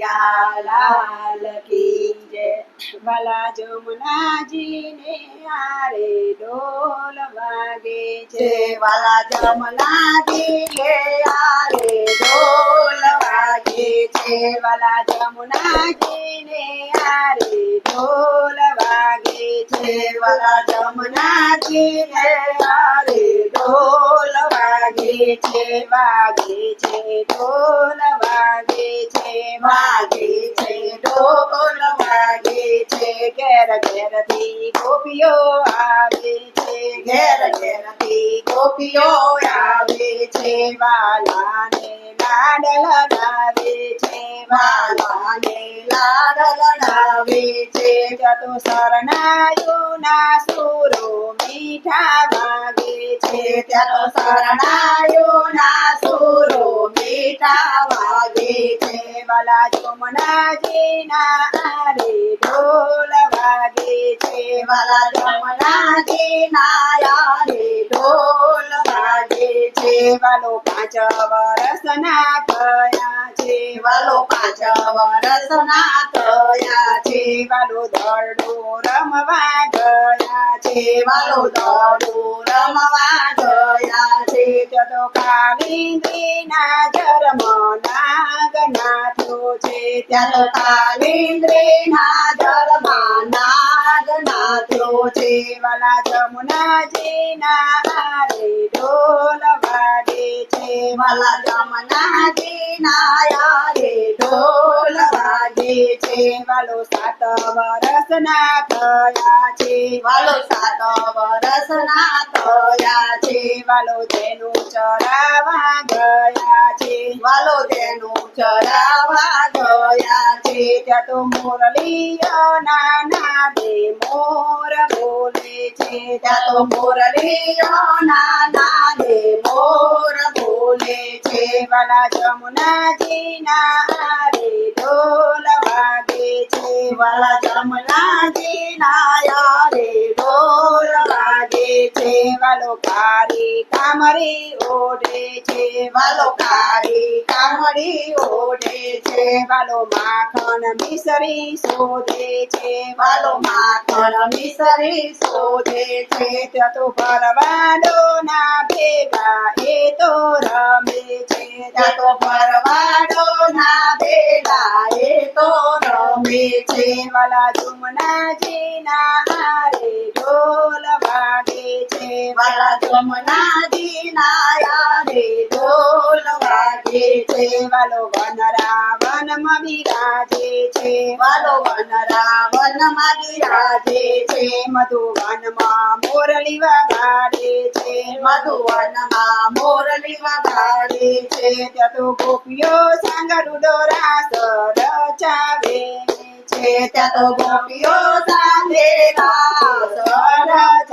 લાલ કી વાલા જમનાજી ને આરે ઢોલ વાગે છે. વાલા જમનાજી ને આરે ઢોલ વાગે છે. વાલા જમનાજી ને આરે ઢોલ વાગે છે. વાલા જમનાજી ને આરે ઢોલ વાગે છે. વાગે છે ઢોલ વાગે વાગે છે ઢોલ માગે છે ઘેર ઘેરથી ગોપીઓ આવે છે ઘેર ઘેરથી ગોપીઓ આવે છે વાલાને લાડ લડાવે છે વાલાને લાડ લડાવે છે જતો શરણાયો ના સુરો મીઠા વાગે છે ત્યાં શરણાયો ના સુરો મીઠા વાગે છે વાલા જમનાજી આરે છે વાલા જમનાજી નાયા રે ઢોલ છે વાલો પાંચ વરસના થયા છે વાલો પાંચ વરસના રમવા ગયા છે વાલો દડો રમવા જતો કાલિંદીના જન્મ નાગ નાથ્યો છે ત્યાં તો કાલિન્દ્રીના છે વાલા જમુનાજીના આરે ઢોલ છે વાલા જમુનાજીના નાયા રે ઢોલ છે વાલો સાત વરસના થયા છે, વાલો સાત વરસના થયા છે, વાલો તેનું ચરાવા ગયા છે, વાલો તેનું ચરાવા ગયા છે, ત્યાં તો મુરલીઓ નાના દે મોર બોલે છે, ત્યાં તો મોરલીઓ નાના દે મોર બોલે છે, વાલા જમુનાજીના આરે કારી કામરી ઓઢે છે, વાલો કારી. કામરી ઓઢે છે, વાલો માખણ મિસરી શોધે છે, વાલો માખણ મિસરી શોધે છે. ત્યાં તો ભરવાડો ના ભેગા એ તો રમે છે. ત્યાં તો ભરવાડો ના ભેગા એ તો રમે છે. વાલા જુમનાજીના આરે જમનાજી નાયા રે ઢોલ વાગે છે, વાલો વનરા વનમાં બિરાજે છે, વાલો વન રાવણમાં બિરાજે છે, મધુવનમાં મોરલી વગાડે છે, મધુવનમાં મોરલી વગાડે છે, ત્યાં તો ગોપીઓ સાંગરુડો રાસ રચાવે છે, ત્યાં તો ગોપીઓ સાથે રાસ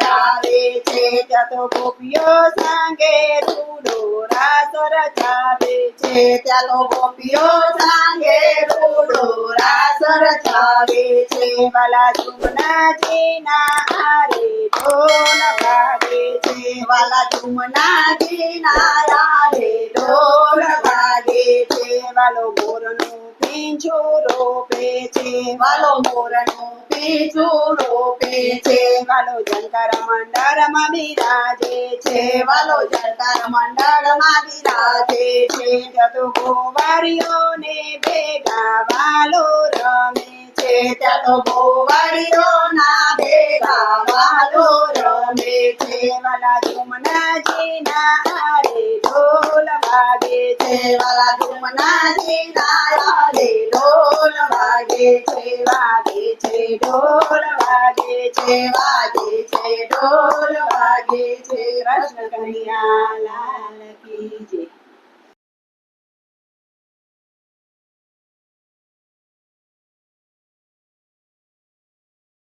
ત્યાં તો ગોપીઓ સાંગે રૂડો રાસ રચાવે છે. ત્યાં તો ગોપીઓ સાંગે રૂડો રાસ રચાવે છે. વાલા જુમનાજીના આરે ઢોલ વાગે છે. વાલા જુમનાજી નાયા રે ઢોલ વાગે છે. વાલો મોરનું પીંછું રોપે છે. વાલો મોરનું પીછું રોપે છે. વાલો ભેગા વાલો રમે છે. ત્યાં તો ગોવાળીઓના ભેગા વાલો રમે છે. વાલા જુમનાજીના નાયા ઢોલ વાગે છે વાગે છે, ઢોલ વાગે છે વાગે છે, ઢોલ વાગે છે કૃષ્ણ કનૈયા લાલ કી.